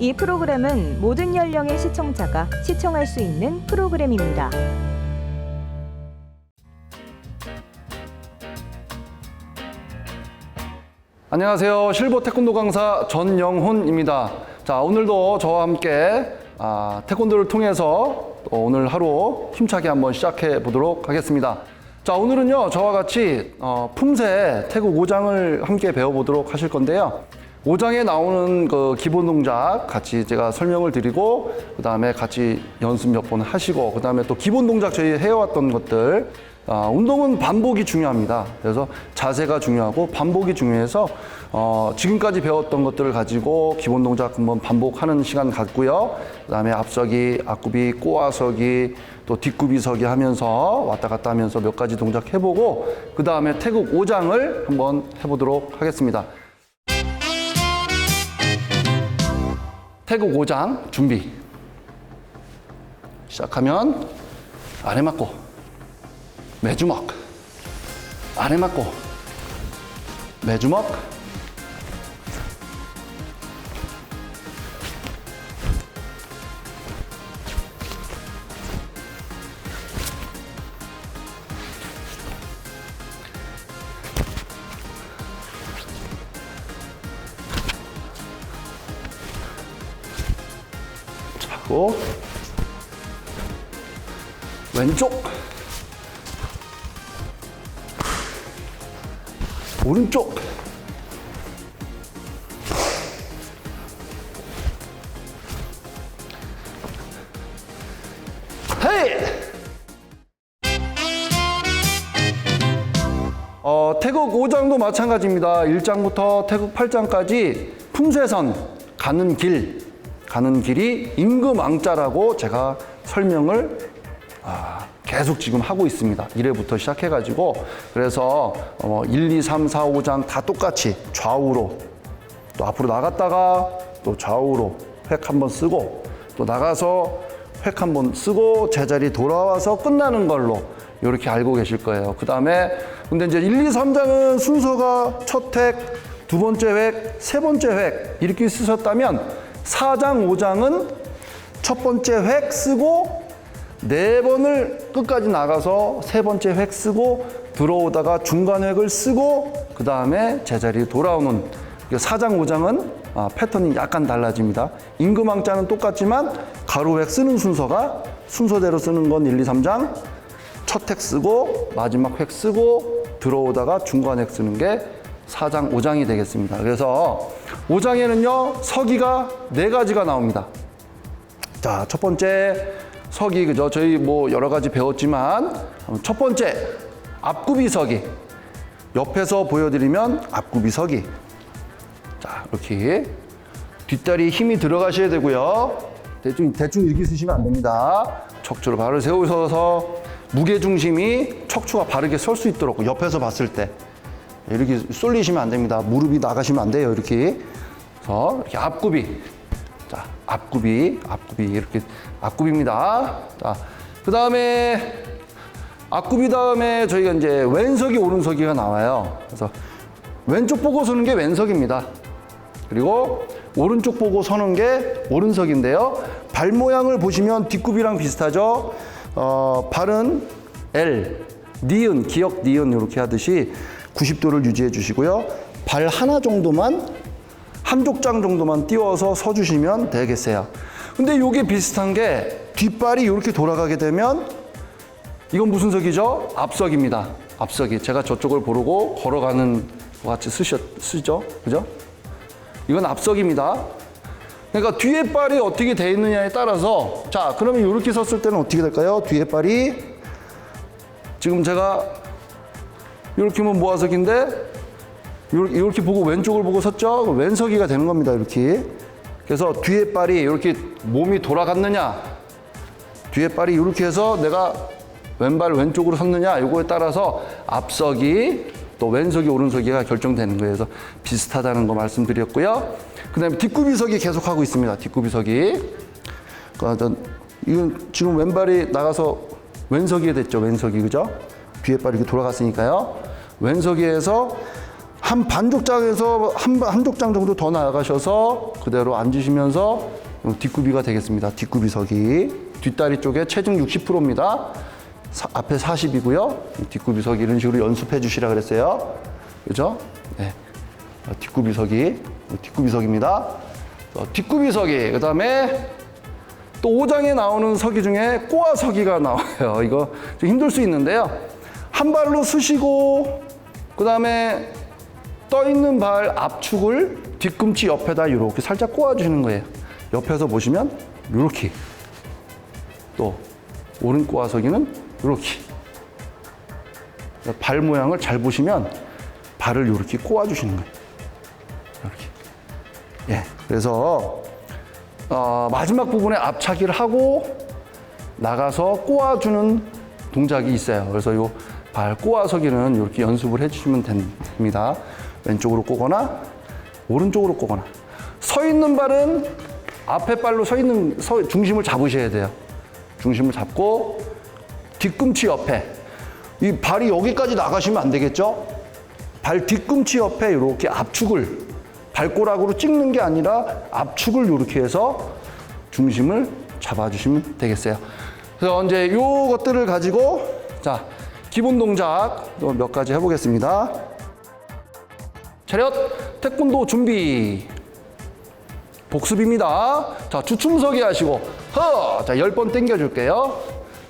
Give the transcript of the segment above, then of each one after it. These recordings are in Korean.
이 프로그램은 모든 연령의 시청자가 시청할 수 있는 프로그램입니다. 안녕하세요. 실버 태권도 강사 전영훈입니다. 자, 오늘도 저와 함께 아, 태권도를 통해서 또 오늘 하루 힘차게 한번 시작해 보도록 하겠습니다. 자, 오늘은요, 저와 같이 어, 품새 태국 5장을 함께 배워보도록 하실 건데요. 5장에 나오는 그 기본 동작 같이 제가 설명을 드리고, 그 다음에 같이 연습 몇 번 하시고, 그 다음에 또 기본 동작 저희 해왔던 것들, 아, 운동은 반복이 중요합니다. 그래서 자세가 중요하고 반복이 중요해서 어, 지금까지 배웠던 것들을 가지고 기본 동작 한번 반복하는 시간 갖고요. 그다음에 앞서기, 앞굽이, 꼬아서기, 또 뒷굽이서기 하면서 왔다 갔다 하면서 몇 가지 동작 해보고 그 다음에 태국 5장을 한번 해보도록 하겠습니다. 태국 5장 준비. 시작하면 아래 맞고 매주먹 아래 맞고 매주먹 하고 왼쪽. 오른쪽. 어, 태국 5장도 마찬가지입니다. 1장부터 태국 8장까지 품새선 가는 길, 가는 길이 임금왕자라고 제가 설명을 아, 계속 지금 하고 있습니다. 1회부터 시작해가지고 그래서 어, 1, 2, 3, 4, 5장 다 똑같이 좌우로 또 앞으로 나갔다가 또 좌우로 획 한번 쓰고 또 나가서 획 한번 쓰고 제자리 돌아와서 끝나는 걸로 이렇게 알고 계실 거예요. 그 다음에 근데 이제 1, 2, 3장은 순서가 첫 획, 두 번째 획, 세 번째 획 이렇게 쓰셨다면 4장, 5장은 첫 번째 획 쓰고 네 번을 끝까지 나가서 세 번째 획 쓰고 들어오다가 중간 획을 쓰고 그 다음에 제자리에 돌아오는 그 사장 5장은 아, 패턴이 약간 달라집니다. 임금왕자는 똑같지만 가로 획 쓰는 순서가 순서대로 쓰는 건 1, 2, 3장 첫 획 쓰고 마지막 획 쓰고 들어오다가 중간 획 쓰는 게 4장, 5장이 되겠습니다. 그래서 5장에는요 서기가 네 가지가 나옵니다. 자, 첫 번째 서기 그죠? 저희 뭐 여러 가지 배웠지만 첫 번째 앞굽이 서기. 옆에서 보여드리면 앞굽이 서기. 자, 이렇게 뒷다리 힘이 들어가셔야 되고요. 대충 대충 이렇게 쓰시면 안 됩니다. 척추를 바로 세우셔서 무게 중심이 척추가 바르게 설 수 있도록 옆에서 봤을 때 이렇게 쏠리시면 안 됩니다. 무릎이 나가시면 안 돼요. 이렇게. 그래서 이렇게 앞굽이 자, 앞굽이, 앞굽이 이렇게 앞굽입니다. 자, 그 다음에 앞굽이 다음에 저희가 이제 왼석이 오른석이가 나와요. 그래서 왼쪽 보고 서는 게 왼석입니다. 그리고 오른쪽 보고 서는 게 오른석인데요. 발 모양을 보시면 뒷굽이랑 비슷하죠. 어, 발은 L, 니은, 기억 니은 이렇게 하듯이 90도를 유지해 주시고요. 발 하나 정도만 한쪽 장 정도만 띄워서 서 주시면 되겠어요. 근데 이게 비슷한 게 뒷발이 이렇게 돌아가게 되면 이건 무슨 석이죠? 앞석입니다. 앞석이. 제가 저쪽을 보고 걸어가는 것 같이 쓰셨, 쓰죠? 그죠? 이건 앞석입니다. 그러니까 뒤에 발이 어떻게 돼 있느냐에 따라서 자, 그러면 이렇게 섰을 때는 어떻게 될까요? 뒤에 발이 지금 제가 이렇게 하면 모아석인데 이렇게, 보고 왼쪽을 보고 섰죠? 왼서기가 되는 겁니다. 이렇게. 그래서 뒤에 발이 이렇게 몸이 돌아갔느냐, 뒤에 발이 이렇게 해서 내가 왼발 왼쪽으로 섰느냐, 이거에 따라서 앞서기, 또 왼석이 오른석이가 결정되는 거예요. 그래서 비슷하다는 거 말씀드렸고요. 그 다음에 뒷굽이석이 계속 하고 있습니다. 뒷굽이석이. 그러니까 이건 지금 왼발이 나가서 왼석이 됐죠. 왼석이, 그죠? 뒤에 발이 이렇게 돌아갔으니까요. 왼석이에서 한 반족장에서 한, 한 족장 정도 더 나아가셔서 그대로 앉으시면서 뒷굽이가 되겠습니다. 뒷굽이서기. 뒷다리 쪽에 체중 60%입니다. 앞에 40이고요. 뒷굽이서기 이런 식으로 연습해 주시라 그랬어요. 그죠? 네. 어, 뒷굽이서기. 뒷굽이서기입니다. 어, 뒷굽이서기. 그 다음에 또 5장에 나오는 서기 중에 꼬아서기가 나와요. 이거 좀 힘들 수 있는데요. 한 발로 쓰시고 그 다음에 떠 있는 발 압축을 뒤꿈치 옆에다 이렇게 살짝 꼬아주시는 거예요. 옆에서 보시면 이렇게 또 오른 꼬아서기는 이렇게 발 모양을 잘 보시면 발을 이렇게 꼬아주시는 거예요. 이렇게. 예. 그래서 어, 마지막 부분에 앞차기를 하고 나가서 꼬아주는 동작이 있어요. 그래서 요 발 꼬아서기는 이렇게 연습을 해주시면 됩니다. 왼쪽으로 꼬거나 오른쪽으로 꼬거나 서 있는 발은 앞에 발로 서 있는 서, 중심을 잡으셔야 돼요. 중심을 잡고 뒤꿈치 옆에 이 발이 여기까지 나가시면 안 되겠죠? 발 뒤꿈치 옆에 이렇게 압축을 발꼬락으로 찍는 게 아니라 압축을 이렇게 해서 중심을 잡아주시면 되겠어요. 그래서 이제 요것들을 가지고 자 기본 동작 또몇 가지 해보겠습니다. 차렷 태권도 준비 복습입니다. 자 주춤서기 하시고 허! 자 10번 당겨줄게요.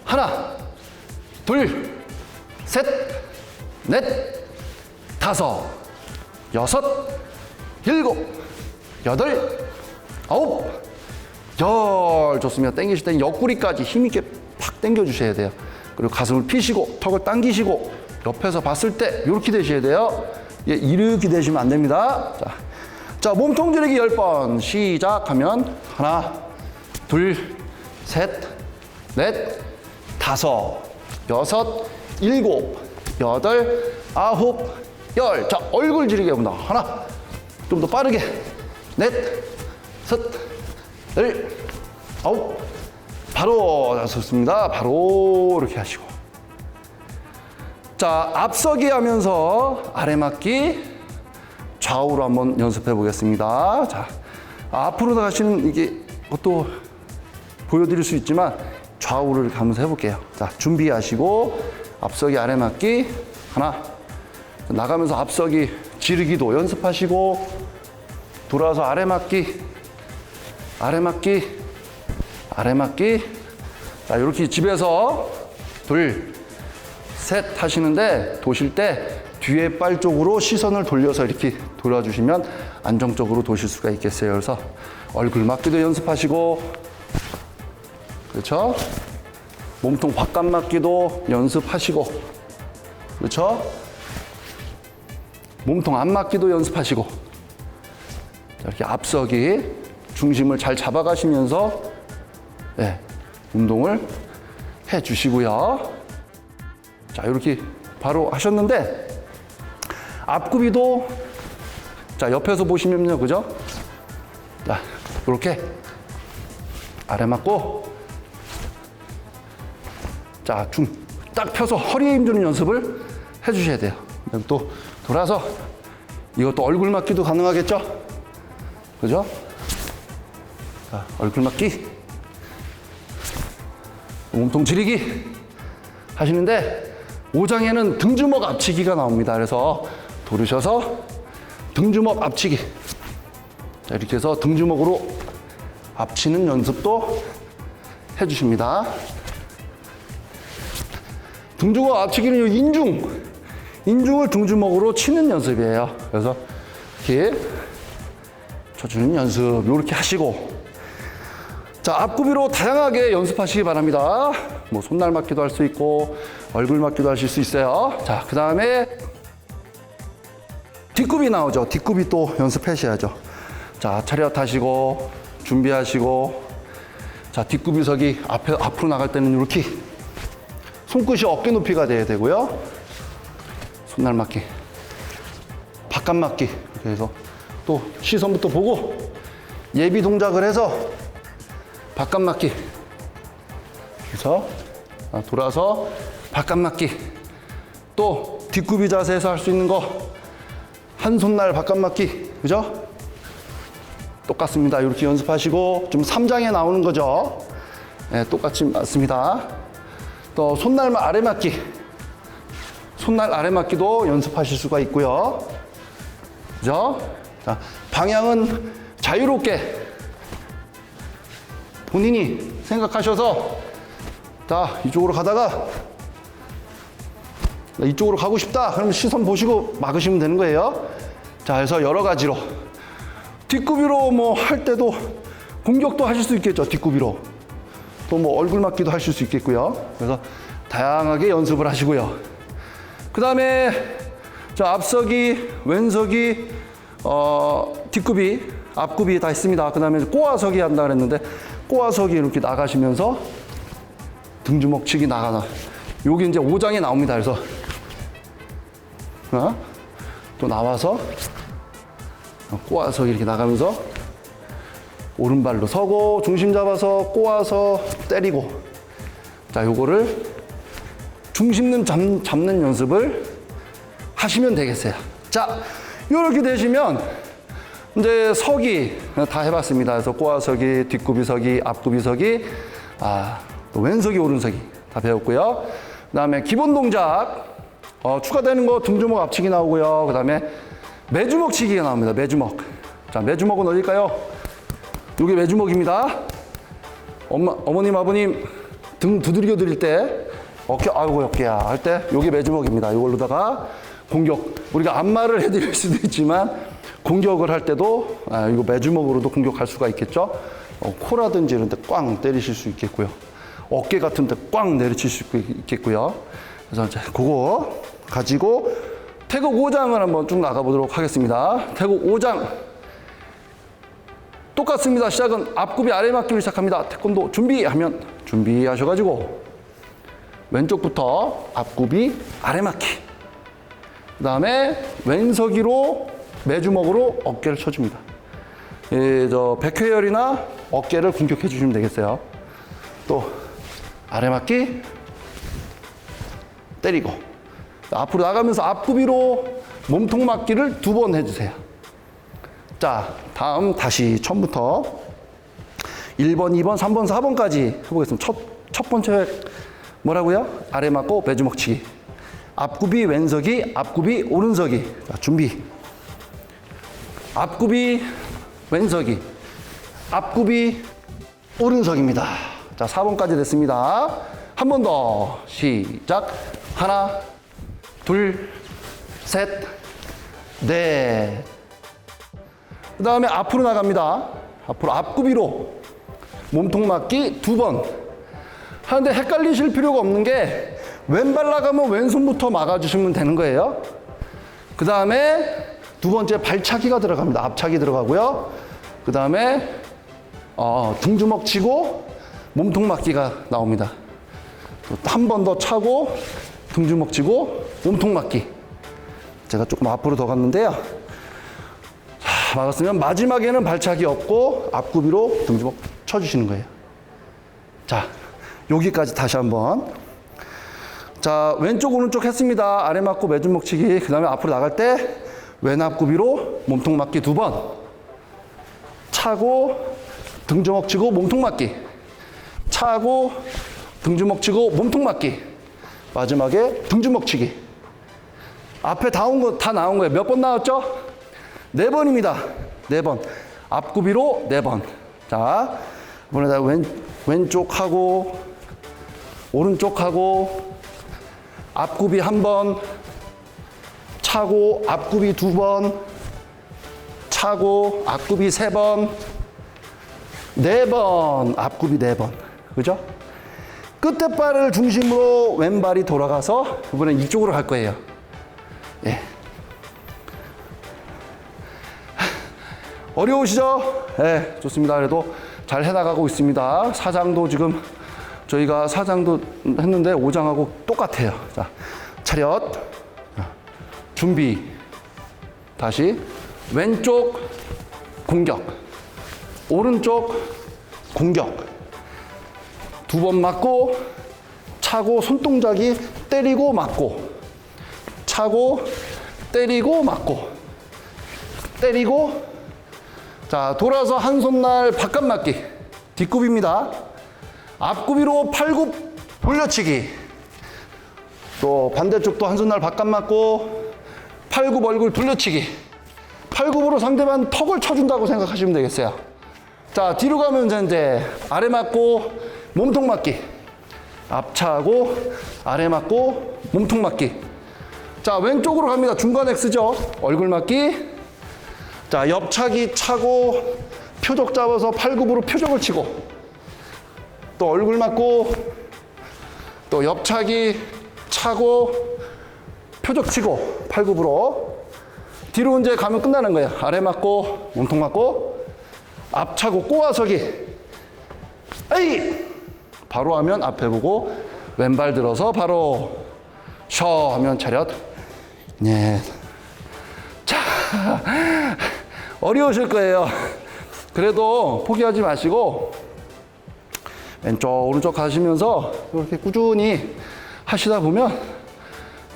하나 둘 셋 넷 다섯 여섯 일곱 여덟 아홉 열 좋습니다. 당기실 땐 옆구리까지 힘있게 팍 당겨 주셔야 돼요. 그리고 가슴을 피시고 턱을 당기시고 옆에서 봤을 때 이렇게 되셔야 돼요. 예, 이렇게 되시면 안 됩니다. 자, 자 몸통 지르기 10번 시작하면 하나 둘 셋 넷 다섯 여섯 일곱 여덟 아홉 열. 자 얼굴 지르기 해본다. 하나 좀 더 빠르게 넷, 셋, 넷, 아홉 바로 좋습니다. 바로 이렇게 하시고 자 앞서기 하면서 아래 맞기 좌우로 한번 연습해 보겠습니다. 자 앞으로 가시는 이게 또 보여드릴 수 있지만 좌우를 하면서 해볼게요. 자 준비하시고 앞서기 아래 맞기 하나 나가면서 앞서기 지르기도 연습하시고 돌아서 아래 맞기 아래 맞기 아래 맞기. 자 이렇게 집에서 둘 셋 하시는데 도실 때 뒤에 빨 쪽으로 시선을 돌려서 이렇게 돌아주시면 안정적으로 도실 수가 있겠어요. 그래서 얼굴 맞기도 연습하시고. 그렇죠? 몸통 바깥 맞기도 연습하시고. 그렇죠? 몸통 안 맞기도 연습하시고. 자, 이렇게 앞서기 중심을 잘 잡아가시면서 네, 운동을 해 주시고요. 자, 이렇게 바로 하셨는데 앞구비도 자, 옆에서 보시면요. 그죠? 자, 이렇게 아래 맞고 자, 중 딱 펴서 허리에 힘 주는 연습을 해 주셔야 돼요. 그다음 또 돌아서 이것도 얼굴 맞기도 가능하겠죠? 그죠? 자, 얼굴 맞기. 몸통 지리기 하시는데 5장에는 등주먹 앞치기가 나옵니다. 그래서 돌으셔서 등주먹 앞치기. 자, 이렇게 해서 등주먹으로 앞치는 연습도 해주십니다. 등주먹 앞치기는 이 인중, 인중을 등주먹으로 치는 연습이에요. 그래서 이렇게 쳐주는 연습 이렇게 하시고 자 앞구비로 다양하게 연습하시기 바랍니다. 뭐 손날 맞기도 할 수 있고 얼굴 맞기도 하실 수 있어요. 자 그 다음에 뒷굽이 나오죠. 뒷굽이 또 연습하셔야죠. 자 차렷 하시고 준비하시고 자 뒷굽이 서기 앞에 앞으로 나갈 때는 이렇게 손끝이 어깨 높이가 돼야 되고요. 손날 맞기, 바깥 맞기 해서 또 시선부터 보고 예비 동작을 해서 바깥 맞기. 그래서 아, 돌아서 바깥 맞기. 또 뒷굽이 자세에서 할 수 있는 거 한 손날 바깥 맞기. 그죠? 똑같습니다. 이렇게 연습하시고 좀 3장에 나오는 거죠. 네, 똑같이 맞습니다. 또 손날 아래 맞기. 손날 아래 맞기도 연습하실 수가 있고요. 그죠? 자, 방향은 자유롭게 본인이 생각하셔서 자, 이쪽으로 가다가 나 이쪽으로 가고 싶다. 그러면 시선 보시고 막으시면 되는 거예요. 자, 그래서 여러 가지로 뒷구비로 뭐 할 때도 공격도 하실 수 있겠죠. 뒷구비로. 또 뭐 얼굴 맞기도 하실 수 있겠고요. 그래서 다양하게 연습을 하시고요. 그 다음에 저 앞서기, 왼서기, 어, 뒷구비, 앞구비 다 있습니다. 그 다음에 꼬아서기 한다 그랬는데 꼬아서기 이렇게 나가시면서 등주먹 치기 나가나. 여기 이제 5장에 나옵니다. 그래서 어? 또 나와서 꼬아서 이렇게 나가면서 오른발로 서고 중심 잡아서 꼬아서 때리고 자 요거를 중심는 잡, 잡는 연습을 하시면 되겠어요 자 요렇게 되시면 이제 서기 다 해봤습니다. 그래서 꼬아서기 뒷구비서기 앞구비서기 아, 또 왼서기 오른서기 다 배웠고요. 그 다음에 기본 동작 어, 추가되는 거 등주먹 앞치기 나오고요. 그 다음에 매주먹 치기가 나옵니다. 매주먹. 자 매주먹은 어딜까요? 이게 매주먹입니다. 엄마, 어머님, 아버님 등 두드려 드릴 때 어깨, 아이고 어깨야. 할 때 이게 매주먹입니다. 이걸로다가 공격. 우리가 안마를 해드릴 수도 있지만 공격을 할 때도 아, 이거 매주먹으로도 공격할 수가 있겠죠. 어, 코라든지 이런 데 꽝 때리실 수 있겠고요. 어깨 같은 데 꽝 내리칠 수 있겠고요. 그래서 이제 그거 가지고 태국 5장을 한번 쭉 나가보도록 하겠습니다. 태국 5장. 똑같습니다. 시작은 앞굽이 아래 맞기로 시작합니다. 태권도 준비하면 준비하셔가지고 왼쪽부터 앞굽이 아래 맞기. 그 다음에 왼서기로 매주먹으로 어깨를 쳐줍니다. 예, 저 백회열이나 어깨를 공격해 주시면 되겠어요. 또 아래 맞기 때리고 앞으로 나가면서 앞굽이로 몸통 맞기를 두 번 해주세요. 자, 다음 다시 처음부터 1번, 2번, 3번, 4번까지 해보겠습니다. 첫, 첫 번째 뭐라고요? 아래 맞고 배주먹 치기. 앞굽이 왼서기, 앞굽이 오른서기. 자, 준비. 앞굽이 왼서기, 앞굽이 오른석입니다. 자, 4번까지 됐습니다. 한 번 더 시작. 하나, 둘, 셋, 넷. 그 다음에 앞으로 나갑니다. 앞으로 앞구비로 몸통 맞기 두 번. 하는데 헷갈리실 필요가 없는 게 왼발 나가면 왼손부터 막아주시면 되는 거예요. 그 다음에 두 번째 발차기가 들어갑니다. 앞차기 들어가고요. 그 다음에 어, 등주먹 치고 몸통 맞기가 나옵니다. 한 번 더 차고 등주먹 치고 몸통 맞기. 제가 조금 앞으로 더 갔는데요. 자, 막았으면 마지막에는 발차기 없고 앞구비로 등주먹 쳐주시는 거예요. 자, 여기까지 다시 한번. 자, 왼쪽, 오른쪽 했습니다. 아래 맞고 매주먹 치기. 그 다음에 앞으로 나갈 때 왼앞구비로 몸통 맞기 두 번. 차고 등주먹 치고 몸통 맞기. 차고 등주먹 치고 몸통 맞기. 마지막에 등주먹 치기. 앞에 다 온 거 다 나온 거예요. 몇 번 나왔죠? 네 번입니다. 네 번. 앞구비로 네 번. 자, 이번에다 왼, 왼쪽하고, 오른쪽하고, 앞구비 한 번, 차고, 앞구비 두 번, 차고, 앞구비 세 번, 네 번, 앞구비 네 번. 그죠? 끝에 발을 중심으로 왼발이 돌아가서 이번엔 이쪽으로 갈 거예요. 예. 어려우시죠? 네, 좋습니다. 그래도 잘 해나가고 있습니다. 사장도 지금 저희가 사장도 했는데 오장하고 똑같아요. 자, 차렷, 준비, 다시. 왼쪽 공격, 오른쪽 공격. 두 번 맞고 차고 손동작이 때리고 맞고. 차고 때리고 맞고. 때리고. 자 돌아서 한 손날 바깥 맞기. 뒷굽입니다. 앞굽이로 팔굽 돌려치기. 또 반대쪽도 한 손날 바깥 맞고 팔굽 얼굴 돌려치기. 팔굽으로 상대방 턱을 쳐준다고 생각하시면 되겠어요. 자 뒤로 가면 이제 아래 맞고 몸통 맞기. 앞차고 아래 맞고 몸통 맞기. 자 왼쪽으로 갑니다. 중간 X죠? 얼굴 맞기. 자 옆차기 차고 표적 잡아서 팔굽으로 표적을 치고. 또 얼굴 맞고 또 옆차기 차고 표적 치고 팔굽으로. 뒤로 이제 가면 끝나는 거예요 아래 맞고 몸통 맞고 앞 차고 꼬아서기. 에이! 바로 하면 앞에 보고 왼발 들어서 바로 쉬어 하면 차렷. 네. 자 어려우실 거예요. 그래도 포기하지 마시고 왼쪽 오른쪽 가시면서 이렇게 꾸준히 하시다 보면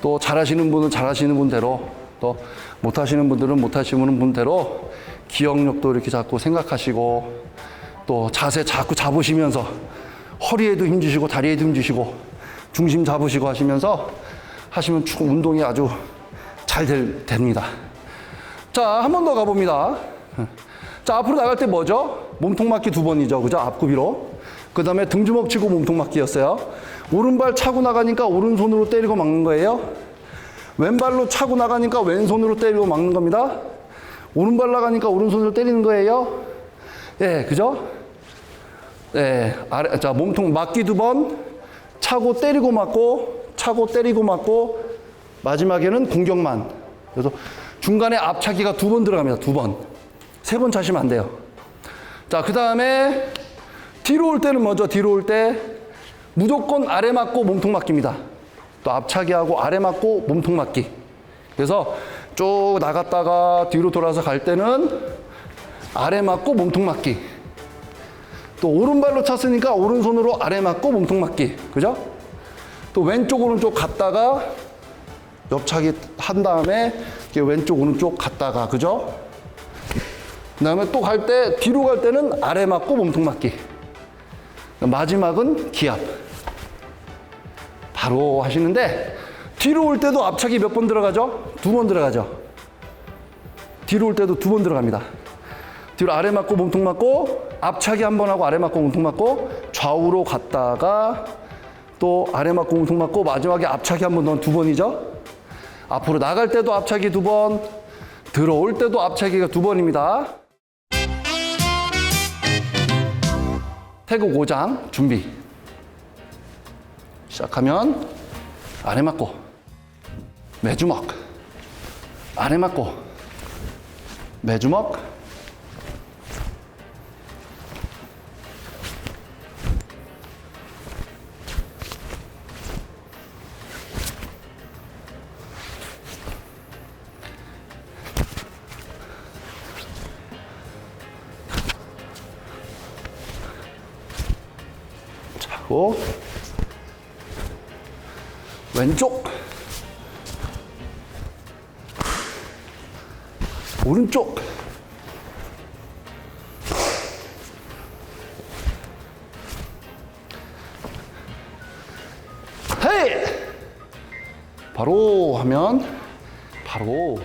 또 잘하시는 분은 잘하시는 분대로 또 못하시는 분들은 못하시는 분대로 기억력도 이렇게 자꾸 생각하시고 또 자세 자꾸 잡으시면서 허리에도 힘주시고 다리에도 힘주시고 중심 잡으시고 하시면서 하시면 축 운동이 아주 잘 될, 됩니다. 자, 한 번 더 가봅니다. 자, 앞으로 나갈 때 뭐죠? 몸통 맞기 두 번이죠. 그죠? 앞구비로. 그 다음에 등주먹 치고 몸통 맞기였어요. 오른발 차고 나가니까 오른손으로 때리고 막는 거예요. 왼발로 차고 나가니까 왼손으로 때리고 막는 겁니다. 오른발 나가니까 오른손으로 때리는 거예요. 예, 그죠? 예, 아래, 자, 몸통 맞기 두 번, 차고 때리고 맞고, 차고 때리고 맞고, 마지막에는 공격만. 그래서 중간에 앞차기가 두 번 들어갑니다. 두 번. 세 번 차시면 안 돼요. 자, 그 다음에 뒤로 올 때는 뭐죠? 뒤로 올 때 무조건 아래 맞고 몸통 맞기입니다. 또 앞차기 하고 아래 맞고 몸통 맞기. 그래서 쭉 나갔다가 뒤로 돌아서 갈 때는 아래 맞고 몸통 맞기. 또 오른발로 찼으니까 오른손으로 아래 맞고 몸통 맞기. 그죠? 또 왼쪽 오른쪽 갔다가 옆차기 한 다음에 왼쪽 오른쪽 갔다가 그죠? 그다음에 또 갈 때 뒤로 갈 때는 아래 맞고 몸통 맞기. 마지막은 기압. 바로 하시는데 뒤로 올 때도 앞차기 몇번 들어가죠? 두 번 들어가죠. 뒤로 올 때도 두 번 들어갑니다. 뒤로 아래 맞고 몸통 맞고 앞차기 한 번 하고 아래 맞고 몸통 맞고 좌우로 갔다가 또 아래 맞고 몸통 맞고 마지막에 앞차기 한 번 두 번이죠. 앞으로 나갈 때도 앞차기 두 번, 들어올 때도 앞차기가 두 번입니다. 태국 5장 준비. 시작하면 아래 맞고 매주먹 아래 맞고 매주먹 왼쪽. 오른쪽. 헤이! 바로 하면 바로